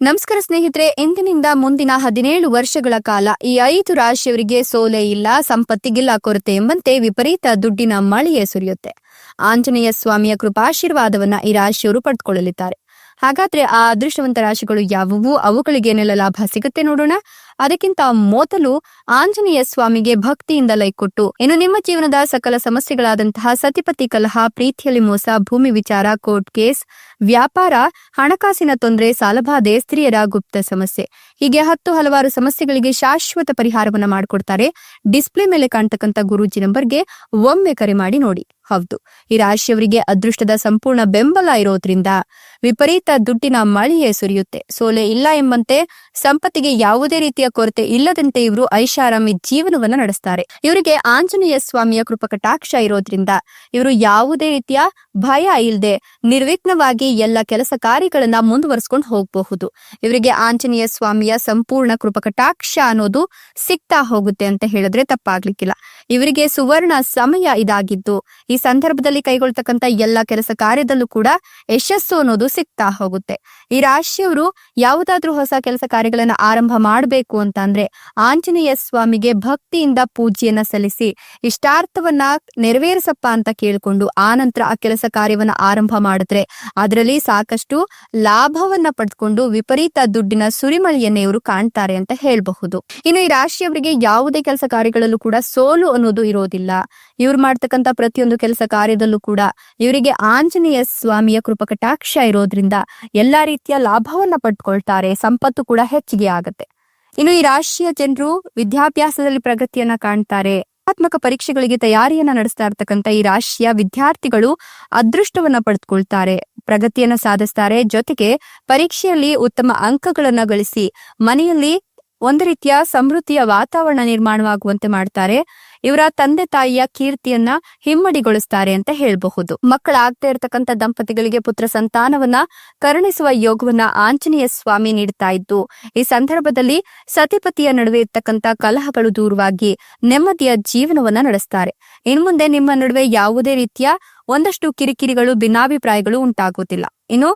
ನಮಸ್ಕಾರ ಸ್ನೇಹಿತರೆ, ಇಂದಿನಿಂದ ಮುಂದಿನ ಹದಿನೇಳು ವರ್ಷಗಳ ಕಾಲ ಈ ಐದು ರಾಶಿಯವರಿಗೆ ಸೋಲೆ ಇಲ್ಲ ಸಂಪತ್ತಿಗಿಲ್ಲ ಕೊರತೆ ಎಂಬಂತೆ ವಿಪರೀತ ದುಡ್ಡಿನ ಮಳೆಯೇ ಸುರಿಯುತ್ತೆ. ಆಂಜನೇಯ ಸ್ವಾಮಿಯ ಕೃಪಾಶೀರ್ವಾದವನ್ನ ಈ ರಾಶಿಯವರು ಪಡೆದುಕೊಳ್ಳಲಿದ್ದಾರೆ ಹಾಗಾದ್ರೆ ಆ ಅದೃಷ್ಟವಂತ ರಾಶಿಗಳು ಯಾವುವು? ಅವುಗಳಿಗೆ ಏನೆಲ್ಲ ಲಾಭ ಸಿಗುತ್ತೆ ನೋಡೋಣ. ಅದಕ್ಕಿಂತ ಮೊದಲು ಆಂಜನೇಯ ಸ್ವಾಮಿಗೆ ಭಕ್ತಿಯಿಂದ ಲೈ ಕೊಟ್ಟು, ಇನ್ನು ನಿಮ್ಮ ಜೀವನದ ಸಕಲ ಸಮಸ್ಯೆಗಳಾದಂತಹ ಸತಿಪತಿ ಕಲಹ, ಪ್ರೀತಿಯಲ್ಲಿ ಮೋಸ, ಭೂಮಿ ವಿಚಾರ, ಕೋರ್ಟ್ ಕೇಸ್, ವ್ಯಾಪಾರ, ಹಣಕಾಸಿನ ತೊಂದರೆ, ಸಾಲಬಾಧೆ, ಸ್ತ್ರೀಯರ ಗುಪ್ತ ಸಮಸ್ಯೆ. ಹೀಗೆ ಹತ್ತು ಹಲವಾರು ಸಮಸ್ಯೆಗಳಿಗೆ ಶಾಶ್ವತ ಪರಿಹಾರವನ್ನ ಮಾಡಿಕೊಡ್ತಾರೆ. ಡಿಸ್ಪ್ಲೇ ಮೇಲೆ ಕಾಣ್ತಕ್ಕಂಥ ಗುರೂಜಿ ನಂಬರ್ಗೆ ಒಮ್ಮೆ ಕರೆ ಮಾಡಿ ನೋಡಿ. ಹೌದು, ಈ ರಾಶಿಯವರಿಗೆ ಅದೃಷ್ಟದ ಸಂಪೂರ್ಣ ಬೆಂಬಲ ಇರೋದ್ರಿಂದ ವಿಪರೀತ ದುಡ್ಡಿನ ಮಳೆಯೇ ಸುರಿಯುತ್ತೆ. ಸೋಲೆ ಇಲ್ಲ ಎಂಬಂತೆ ಸಂಪತ್ತಿಗೆ ಯಾವುದೇ ರೀತಿಯ ಕೊರತೆ ಇಲ್ಲದಂತೆ ಇವರು ಐಷಾರಾಮಿ ಜೀವನವನ್ನ ನಡೆಸ್ತಾರೆ. ಇವರಿಗೆ ಆಂಜನೇಯ ಸ್ವಾಮಿಯ ಕೃಪಕಟಾಕ್ಷ ಇರೋದ್ರಿಂದ ಇವರು ಯಾವುದೇ ರೀತಿಯ ಭಯ ಇಲ್ಲದೆ ನಿರ್ವಿಘ್ನವಾಗಿ ಎಲ್ಲ ಕೆಲಸ ಕಾರ್ಯಗಳನ್ನ ಮುಂದುವರಿಸಿಕೊಂಡು ಹೋಗಬಹುದು. ಇವರಿಗೆ ಆಂಜನೇಯ ಸ್ವಾಮಿಯ ಸಂಪೂರ್ಣ ಕೃಪಕಟಾಕ್ಷ ಅನ್ನೋದು ಸಿಗ್ತಾ ಹೋಗುತ್ತೆ ಅಂತ ಹೇಳಿದ್ರೆ ತಪ್ಪಾಗ್ಲಿಕ್ಕಿಲ್ಲ. ಇವರಿಗೆ ಸುವರ್ಣ ಸಮಯ ಇದಾಗಿದ್ದು ಈ ಸಂದರ್ಭದಲ್ಲಿ ಕೈಗೊಳ್ತಕ್ಕಂತ ಎಲ್ಲ ಕೆಲಸ ಕಾರ್ಯದಲ್ಲೂ ಕೂಡ ಯಶಸ್ಸು ಅನ್ನೋದು ಸಿಗ್ತಾ ಹೋಗುತ್ತೆ. ಈ ರಾಶಿಯವರು ಯಾವುದಾದ್ರೂ ಹೊಸ ಕೆಲಸ ಕಾರ್ಯಗಳನ್ನ ಆರಂಭ ಮಾಡಬೇಕು ಅಂತ ಅಂದ್ರೆ ಆಂಜನೇಯ ಸ್ವಾಮಿಗೆ ಭಕ್ತಿಯಿಂದ ಪೂಜೆಯನ್ನ ಸಲ್ಲಿಸಿ ಇಷ್ಟಾರ್ಥವನ್ನ ನೆರವೇರಿಸಪ್ಪ ಅಂತ ಕೇಳಿಕೊಂಡು ಆ ನಂತರ ಆ ಕೆಲಸ ಕಾರ್ಯವನ್ನ ಆರಂಭ ಮಾಡಿದ್ರೆ ಅದರಲ್ಲಿ ಸಾಕಷ್ಟು ಲಾಭವನ್ನ ಪಡೆದುಕೊಂಡು ವಿಪರೀತ ದುಡ್ಡಿನ ಸುರಿಮಳೆಯನ್ನೇ ಇವರು ಕಾಣ್ತಾರೆ ಅಂತ ಹೇಳಬಹುದು. ಇನ್ನು ಈ ರಾಶಿಯವರಿಗೆ ಯಾವುದೇ ಕೆಲಸ ಕಾರ್ಯಗಳಲ್ಲೂ ಕೂಡ ಸೋಲು ಅನ್ನೋದು ಇರೋದಿಲ್ಲ. ಇವ್ರು ಮಾಡ್ತಕ್ಕಂತ ಪ್ರತಿಯೊಂದು ಕೆಲಸ ಕಾರ್ಯದಲ್ಲೂ ಕೂಡ ಇವರಿಗೆ ಆಂಜನೇಯ ಸ್ವಾಮಿಯ ಕೃಪಕಟಾಕ್ಷ ಇರೋದ್ರಿಂದ ಎಲ್ಲಾ ರೀತಿಯ ಲಾಭವನ್ನ ಪಡ್ಕೊಳ್ತಾರೆ, ಸಂಪತ್ತು ಕೂಡ ಹೆಚ್ಚಿಗೆ ಆಗತ್ತೆ. ಇನ್ನು ಈ ರಾಶಿಯ ಜನರು ವಿದ್ಯಾಭ್ಯಾಸದಲ್ಲಿ ಪ್ರಗತಿಯನ್ನ ಕಾಣ್ತಾರೆ. ಆತ್ಮಕ ಪರೀಕ್ಷೆಗಳಿಗೆ ತಯಾರಿಯನ್ನ ನಡೆಸ್ತಾ ಇರ್ತಕ್ಕಂಥ ಈ ರಾಶಿಯ ವಿದ್ಯಾರ್ಥಿಗಳು ಅದೃಷ್ಟವನ್ನ ಪಡೆದುಕೊಳ್ತಾರೆ ಪ್ರಗತಿಯನ್ನ ಸಾಧಿಸ್ತಾರೆ. ಜೊತೆಗೆ ಪರೀಕ್ಷೆಯಲ್ಲಿ ಉತ್ತಮ ಅಂಕಗಳನ್ನ ಗಳಿಸಿ ಮನೆಯಲ್ಲಿ ಒಂದು ರೀತಿಯ ಸಮೃದ್ಧಿಯ ವಾತಾವರಣ ನಿರ್ಮಾಣವಾಗುವಂತೆ ಮಾಡ್ತಾರೆ. ಇವರ ತಂದೆ ತಾಯಿಯ ಕೀರ್ತಿಯನ್ನ ಹಿಮ್ಮಡಿಗೊಳಿಸ್ತಾರೆ ಅಂತ ಹೇಳಬಹುದು. ಮಕ್ಕಳಾಗ್ತಾ ಇರತಕ್ಕಂತ ದಂಪತಿಗಳಿಗೆ ಪುತ್ರ ಸಂತಾನವನ್ನ ಕರುಣಿಸುವ ಯೋಗವನ್ನ ಆಂಜನೇಯ ಸ್ವಾಮಿ ನೀಡ್ತಾ ಇದ್ದು, ಈ ಸಂದರ್ಭದಲ್ಲಿ ಸತಿಪತಿಯ ನಡುವೆ ಇರ್ತಕ್ಕಂತ ಕಲಹಗಳು ದೂರವಾಗಿ ನೆಮ್ಮದಿಯ ಜೀವನವನ್ನ ನಡೆಸ್ತಾರೆ. ಇನ್ಮುಂದೆ ನಿಮ್ಮ ನಡುವೆ ಯಾವುದೇ ರೀತಿಯ ಒಂದಷ್ಟು ಕಿರಿಕಿರಿಗಳು, ಭಿನ್ನಾಭಿಪ್ರಾಯಗಳು ಉಂಟಾಗುವುದಿಲ್ಲ. ಇನ್ನು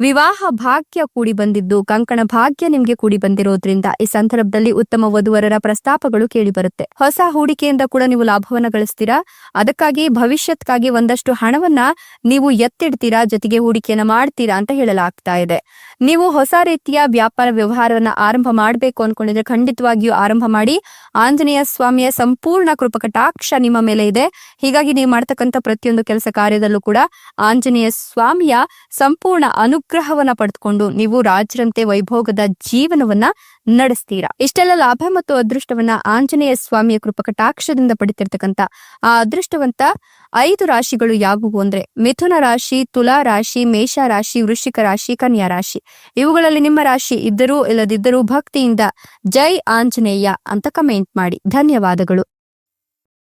ವಿವಾಹ ಭಾಗ್ಯ ಕೂಡಿ ಬಂದಿದ್ದು, ಕಂಕಣ ಭಾಗ್ಯ ನಿಮಗೆ ಕೂಡಿ ಬಂದಿರೋದ್ರಿಂದ ಈ ಸಂದರ್ಭದಲ್ಲಿ ಉತ್ತಮ ವಧುವರರ ಪ್ರಸ್ತಾಪಗಳು ಕೇಳಿ ಬರುತ್ತೆ ಹೊಸ ಹೂಡಿಕೆಯಿಂದ ಕೂಡ ನೀವು ಲಾಭವನ್ನ ಗಳಿಸ್ತೀರಾ? ಅದಕ್ಕಾಗಿ ಭವಿಷ್ಯಕ್ಕಾಗಿ ಒಂದಷ್ಟು ಹಣವನ್ನ ನೀವು ಎತ್ತಿಡ್ತೀರಾ? ಜೊತೆಗೆ ಹೂಡಿಕೆಯನ್ನ ಮಾಡ್ತೀರಾ ಅಂತ ಹೇಳಲಾಗ್ತಾ ಇದೆ. ನೀವು ಹೊಸ ರೀತಿಯ ವ್ಯಾಪಾರ ವ್ಯವಹಾರವನ್ನ ಆರಂಭ ಮಾಡಬೇಕು ಅನ್ಕೊಂಡಿದ್ರೆ ಖಂಡಿತವಾಗಿಯೂ ಆರಂಭ ಮಾಡಿ. ಆಂಜನೇಯ ಸ್ವಾಮಿಯ ಸಂಪೂರ್ಣ ಕೃಪಕಟಾಕ್ಷ ನಿಮ್ಮ ಮೇಲೆ ಇದೆ. ಹೀಗಾಗಿ ನೀವು ಮಾಡ್ತಕ್ಕಂಥ ಪ್ರತಿಯೊಂದು ಕೆಲಸ ಕಾರ್ಯದಲ್ಲೂ ಕೂಡ ಆಂಜನೇಯ ಸ್ವಾಮಿಯ ಸಂಪೂರ್ಣ ಅನುಗ್ರಹವನ್ನ ಪಡೆದುಕೊಂಡು ನೀವು ರಾಜರಂತೆ ವೈಭೋಗದ ಜೀವನವನ್ನ ನಡೆಸ್ತೀರಾ. ಇಷ್ಟೆಲ್ಲ ಲಾಭ ಮತ್ತು ಅದೃಷ್ಟವನ್ನ ಆಂಜನೇಯ ಸ್ವಾಮಿಯ ಕೃಪಕಟಾಕ್ಷದಿಂದ ಪಡಿತಿರ್ತಕ್ಕಂತ ಆ ಅದೃಷ್ಟವಂತ ಐದು ರಾಶಿಗಳು ಯಾವುವು ಅಂದ್ರೆ ಮಿಥುನ ರಾಶಿ, ತುಲಾ ರಾಶಿ, ಮೇಷ ರಾಶಿ, ವೃಶ್ಚಿಕ ರಾಶಿ, ಕನ್ಯಾ ರಾಶಿ. ಇವುಗಳಲ್ಲಿ ನಿಮ್ಮ ರಾಶಿ ಇದ್ದರೂ ಇಲ್ಲದಿದ್ದರೂ ಭಕ್ತಿಯಿಂದ ಜೈ ಆಂಜನೇಯ ಅಂತ ಕಮೆಂಟ್ ಮಾಡಿ. ಧನ್ಯವಾದಗಳು.